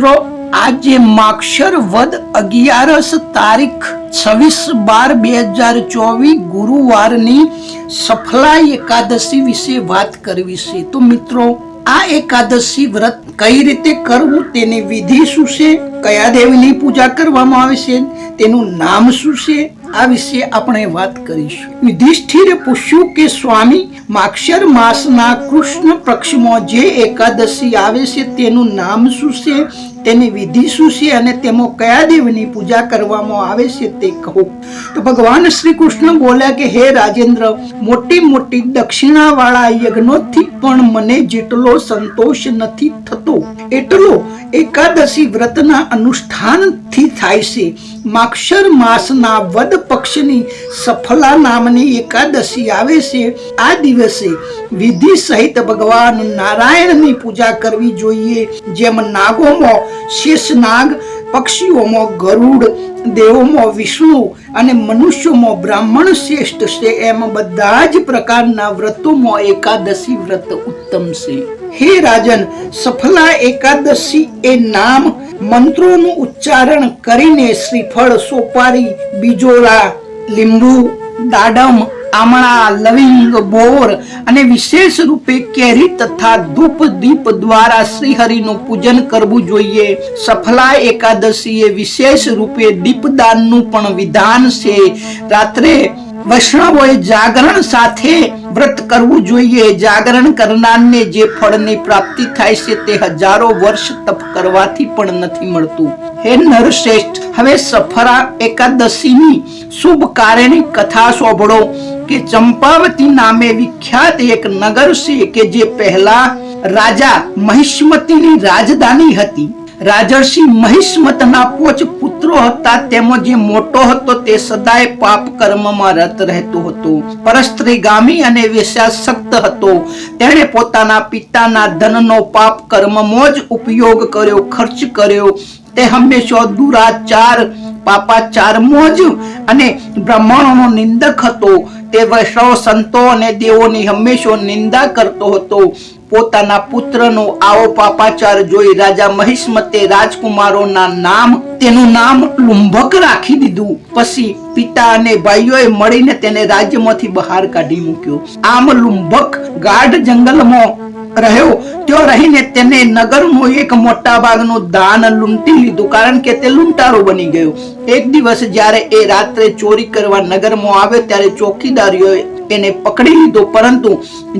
મિત્રો, આજે માક્ષર વદ અગિયારસ તારીખ છવ્વીસ બાર બે હજાર ચોવીસ ગુરુવારની સફલા એકાદશી વિશે વાત કરવી છે. તો મિત્રો, આ એકાદશી વ્રત કઈ રીતે કરવું, તેની વિધિ શું છે, કયા દેવની પૂજા કરવામાં આવે છે, તેનું નામ શું છે આ વિશે આપણે વાત કરીશું. યુધિષ્ઠિરે પૂછ્યું કે, સ્વામી, માક્ષર માસના કૃષ્ણ પક્ષમાં જે એકાદશી આવે છે, તેનું નામ શું છે? તેની વિધિ શું છે? અને તેમાં કયા દેવની પૂજા કરવામાં આવે છે તે કહો. તો ભગવાન શ્રી કૃષ્ણ બોલ્યા કે, હે રાજેન્દ્ર, મોટી મોટી દક્ષિણાવાળા યજ્ઞોથી પણ મને જેટલો સંતોષ નથી થતો, એટલો એકાદશી વ્રતના અનુષ્ઠાનથી થાય છે. માક્ષર માસના વદ પક્ષની સફલા નામની એકાદશી આવે છે. આ દિવસે વિધિ સહિત ભગવાન નારાયણની પૂજા કરવી જોઈએ. જેમ નાગોમાં શેષનાગ પક્ષીઓમાં ગરુડ, દેવોમાં વિષ્ણુ અને મનુષ્યોમાં બ્રાહ્મણ શ્રેષ્ઠ છે. એમ બધા જ પ્રકારના વ્રતોમાં એકાદશી વ્રત ઉત્તમ છે. હે રાજન, સફલા એકાદશી એ નામ મંત્રોનું ઉચ્ચારણ કરીને શ્રીફળ, સોપારી, બીજોરા, લીંબુ, દાડમ, આમળા, લવિંગ, બોર અને વિશેષ રૂપે કેરી તથા ધૂપ દીપ દ્વારા શ્રીહરિનું પૂજન કરવું જોઈએ. સફલા એકાદશીએ વિશેષ રૂપે દીપદાનનું પણ વિધાન છે. રાત્રે વૈષ્ણવોએ જાગરણ સાથે વ્રત કરવું જોઈએ. જાગરણ કરનારને જે ફળની પ્રાપ્તિ થાય છે તે હજારો વર્ષ તપ કરવાથી પણ નથી મળતું. હે નરશ્રેષ્ઠ, હવે સફરા એકાદશીની શુભ કાર્યની કથા સાંભળો કે ચંપાવતી નામે વિખ્યાત એક નગર છે કે જે પહેલા રાજા મહિષ્મતીની રાજધાની હતી. રાજર્ષિ મહિષ્મતના પોચ પુત્રો હતા. તેમાં જે મોટો હતો તે સદાય પાપ કર્મમાં રત રહેતો હતો. પરસ્ત્રીગામી અને વેશ્યાસક્ત હતો. તેણે પોતાના પિતાના ધનનો પાપ કર્મમાં જ ઉપયોગ કર્યો, ખર્ચ કર્યો. તે હંમેશા દુરાચાર પાપાચારમાં જ અને બ્રાહ્મણોનો નિંદક હતો. તે વૈષ્ણવ સંતો અને દેવોની હંમેશા નિંદા કરતો હતો. પોતાના પુત્રનો આવો પાપાચાર જોઈ રાજા મહિષ્મતે રાજકુમારોના નામ, તેનું નામ લુંભક રાખી દીધું. પછી પિતા અને ભાઈઓએ મળીને તેને રાજ્યમાંથી બહાર કાઢી મૂક્યો. આમ લુંભક ગાઢ જંગલમાં રહ્યો, ત્યાં રહીને તેને નગરનું એક મોટા ભાગનું દાન લૂંટી લીધું, કારણ કે તે લૂંટારો બની ગયો. એક દિવસ જ્યારે એ રાત્રે ચોરી કરવા નગરમાં આવ્યો, ત્યારે ચોકીદારીઓએ એને પકડી લીધો. પરંતુ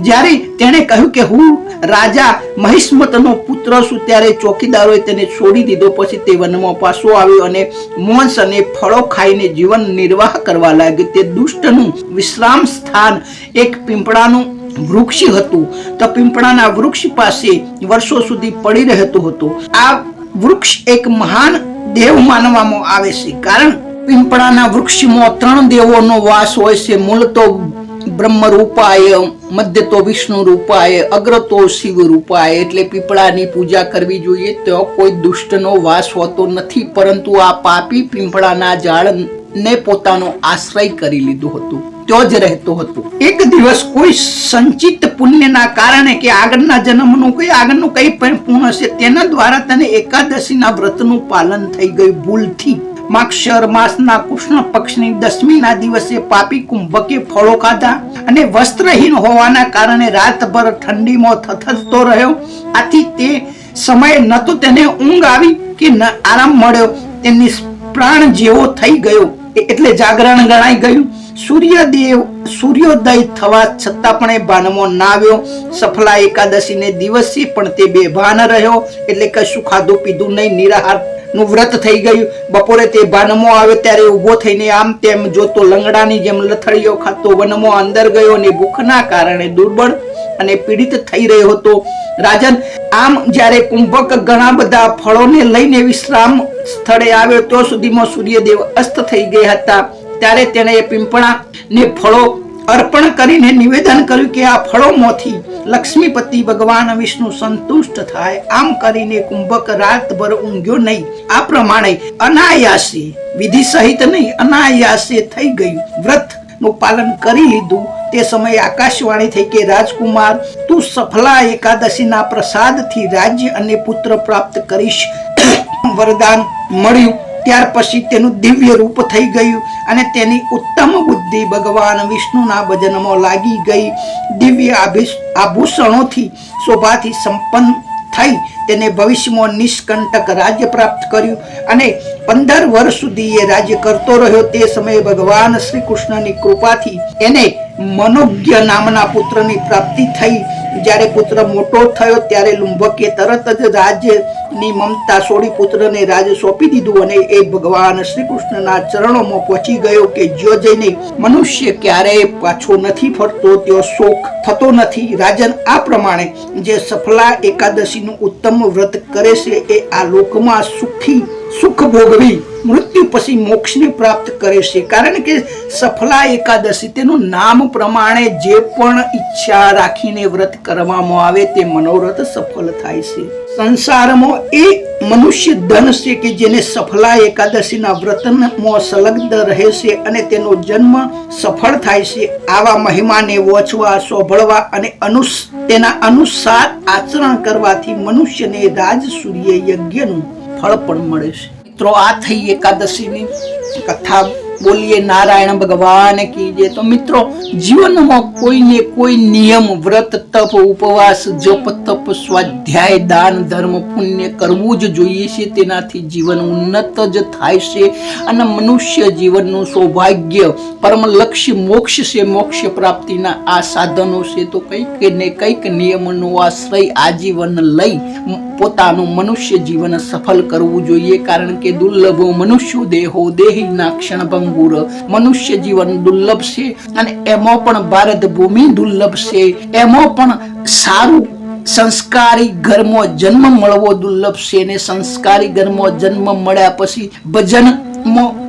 જ્યારે તેણે કહ્યું કે હું રાજા મહિષ્મતનો પુત્ર છું, ત્યારે ચોકીદારોએ તેને છોડી દીધો. પછી તે વનમાં પાછો આવ્યો અને મોંસ અને ફળો ખાઈને જીવન નિર્વાહ કરવા લાગ્યો. તે દુષ્ટનું વિશ્રામ સ્થાન એક પીંપળાનું વૃક્ષ હતું. તો પીંપળાના વૃક્ષ પાસે વર્ષો સુધી પડી રહેતું હતું. આ વૃક્ષ એક મહાન દેવ માનવામાં આવે છે. કારણ પીંપળાના વૃક્ષમાં ત્રણ દેવોનો વાસ હોય છે. મૂળ તો બ્રહ્મ રૂપાય, મધ્ય તો વિષ્ણુ રૂપાય, અગ્ર તો શિવ રૂપાય. એટલે પીપળાની પૂજા કરવી જોઈએ તો કોઈ દુષ્ટનો વાસ હોતો નથી. પરંતુ આ પાપી પીંપળાના ઝાડને પોતાનો આશ્રય કરી લીધું હતું. તો જ રહેતો હતો. એક દિવસ કોઈ સંચિત પુણ્યના કારણે કે આગળના જન્મનું કોઈ આગળનું કઈ પણ પુણ્ય છે તેના દ્વારા તને એકાદશીના વ્રતનું પાલન થઈ ગયું ભૂલથી. માક્ષર માસના કૃષ્ણ પક્ષની દસમીના દિવસે પાપી કુંભકે ફળો ખાધા અને વસ્ત્રહીન હોવાના કારણે રાતભર ઠંડીમાં થથડતો રહ્યો. આથી તે સમયે ન તો તેને ઊંઘ આવી કે ન આરામ મળ્યો. તે પ્રાણ જેવો થઈ ગયો. એટલે જાગરણ ગણાઈ ગયું. સૂર્યદેવ સૂર્યોદય થવા છતાં પણ એ ભાનમાં ના આવ્યો. સફલા એકાદશીને દિવસે પણ તે બેભાન રહ્યો. એટલે કશું ખાધું પીધું નહીં. નિરાહારનું વ્રત થઈ ગયું. બપોરે તે ભાનમો આવે ત્યારે ઊભો થઈને આમ તેમ જોતો લંગડાની જેમ લથડીઓ ખાતો વનમો અંદર ગયો અને ભૂખના કારણે દુર્બળ અને પીડિત થઈ રહ્યો હતો. રાજન, આમ જ્યારે કુંભક ઘણા બધા ફળોને લઈને વિશ્રામ સ્થળે આવ્યો, તો સુધીમાં સૂર્યદેવ અસ્ત થઈ ગયા હતા. ત્યારે તેણે એ પીંપણા ને ફળો અર્પણ કરીને નિવેદન કર્યું કે આ ફળોમાંથી લક્ષ્મીપતિ ભગવાન વિષ્ણુ સંતુષ્ટ થાય. આમ કરીને કુંભક રાતભર ઊંઘ્યો નહીં. આ પ્રમાણે અનાયાસે, વિધિ સહિત નહીં, અનાયાસે થઈ ગયું. વ્રતનું પાલન કરી લીધું. તે સમયે આકાશવાણી થઈ કે, રાજકુમાર, તું સફલા એકાદશીના પ્રસાદથી રાજ્ય અને પુત્ર પ્રાપ્ત કરીશ. વરદાન મળ્યું. ત્યાર પછી તેનું દિવ્ય રૂપ થઈ ગયું અને તેની ઉત્તમ બુદ્ધિ ભગવાન વિષ્ણુના ભજનમાં લાગી ગઈ. દિવ્ય આભિષ- આભૂષણોથી શોભાથી સંપન્ન થઈ તેને ભવિષ્યમાં નિષ્કંટક રાજ્ય પ્રાપ્ત કર્યું અને પંદર વર્ષ સુધી એ રાજ્ય કરતો રહ્યો. તે સમયે ભગવાન શ્રી કૃષ્ણની કૃપાથી એને મનોજ્ઞ નામના પુત્રની પ્રાપ્તિ થઈ. જ્યારે પુત્ર મોટો થયો ત્યારે લુંબકે તરત જ રાજ્યની મમતા છોડી પુત્રને રાજ સોંપી દીધું અને એ ભગવાન શ્રી કૃષ્ણના ચરણોમાં પહોંચી ગયો કે જો જઈને મનુષ્ય ક્યારેય પાછો નથી ફરતો તેઓ શોક થતો નથી. રાજન આ પ્રમાણે જે સફલા એકાદશીનું ઉત્તમ વ્રત કરે છે, એ આ લોકમાં સુખી, સુખ ભોગવી, મૃત્યુ પછી મોક્ષને પ્રાપ્ત કરે છે. કારણ કે સફલા એકાદશી તેનું નામ પ્રમાણે જે પણ ઈચ્છા રાખીને વ્રત કરવામાં આવે, તે મનોરથ સફળ થાય છે. સંસારમાં એ મનુષ્ય ધન છે કે જેને સફલા એકાદશીના વ્રતમાં સંલગ્ન રહે છે અને તેનો જન્મ સફળ થાય છે, આવા મહિમાને વોચવા સોભળવા અને અનુસ, તેના અનુસાર આચરણ કરવાથી મનુષ્યને રાજ સૂર્ય યજ્ઞનું ફળ પણ મળે છે. મિત્રો, આ થઈ એકાદશીની કથા. બોલીએ, નારાયણ ભગવાન કી તો મિત્રો, જીવનમાં કોઈને કોઈ નિયમ, વ્રત, તપ, ઉપવાસ, જપ, તપ, સ્વાધ્યાય, દાન, ધર્મ, પુણ્ય કરવું જ જોઈએ છે. તેનાથી જીવન ઉન્નત જ થાય છે અને મનુષ્ય જીવનનું સૌભાગ્ય પરમ લક્ષ્ય મોક્ષ છે, મોક્ષ પ્રાપ્તિના આ સાધનો છે. તો કંઈક ને કંઈક નિયમનો આશ્રય આજીવન લઈ પોતાનું મનુષ્ય જીવન સફળ કરવું જોઈએ. કારણ કે દુર્લભો મનુષ્ય દેહો દેહીના ક્ષણભંગુર મનુષ્ય જીવન દુર્લભ છે અને એમાં પણ ભારત ભૂમિ દુર્લભ છે. એમાં પણ સારું સંસ્કારી ઘરમાં જન્મ મળવો દુર્લભ છે ને સંસ્કારી ઘરમાં જન્મ મળ્યા પછી ભજન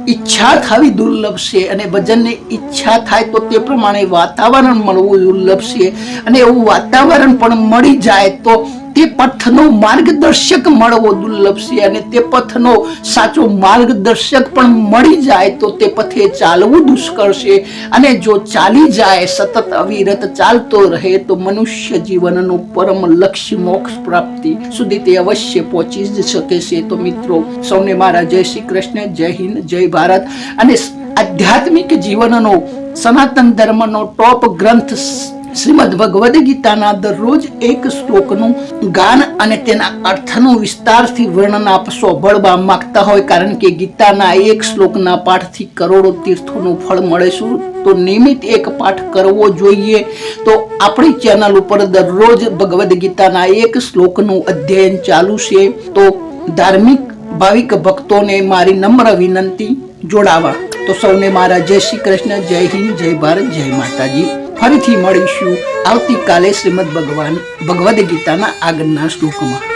ઈચ્છા થવી દુર્લભ છે અને ભજનની ઈચ્છા થાય તો તે પ્રમાણે વાતાવરણ મળવું દુર્લભ છે. અને એવું વાતાવરણ પણ મળી જાય તો તે પથનો માર્ગદર્શક મળવો દુર્લભ છે અને તે પથનો સાચો માર્ગદર્શક પણ મળી જાય તો તે પથે ચાલવું દુષ્કર છે. અને જો ચાલી જાય, સતત અવિરત ચાલતો રહે તો મનુષ્ય જીવનનું પરમ લક્ષ્ય મોક્ષ પ્રાપ્તિ સુધી તે અવશ્ય પહોંચી જ શકે છે. તો મિત્રો, સૌને મારા જય શ્રી કૃષ્ણ, જય હિન્દ, જય ભારત. અને આધ્યાત્મિક જીવનનો સનાતન ધર્મનો ટોપ ગ્રંથ શ્રીમદ ભગવદ્ ગીતાના દરરોજ એક શ્લોકનું ગાન અને તેના અર્થનું વિસ્તારથી વર્ણન આપ સોંભળવા માંગતા હોય, કારણ કે ગીતાના એક શ્લોકના પાઠથી કરોડો તીર્થોનું ફળ મળે છે તો નિયમિત એક પાઠ કરવો જોઈએ. તો આપણી ચેનલ ઉપર દરરોજ ભગવદ્ ગીતાના એક શ્લોકનું અધ્યયન ચાલુ છે. તો ધાર્મિક ભાવિક ભક્તોને મારી નમ્ર વિનંતી, જોડાવા. તો સૌને મારા જય શ્રી કૃષ્ણ, જય હિન્દ, જય ભારત, જય માતાજી. ફરીથી મળીશું. આવતીકાલે શ્રીમદ ભગવાન ભગવદ્ ગીતાના આગળના શ્લોકમાં.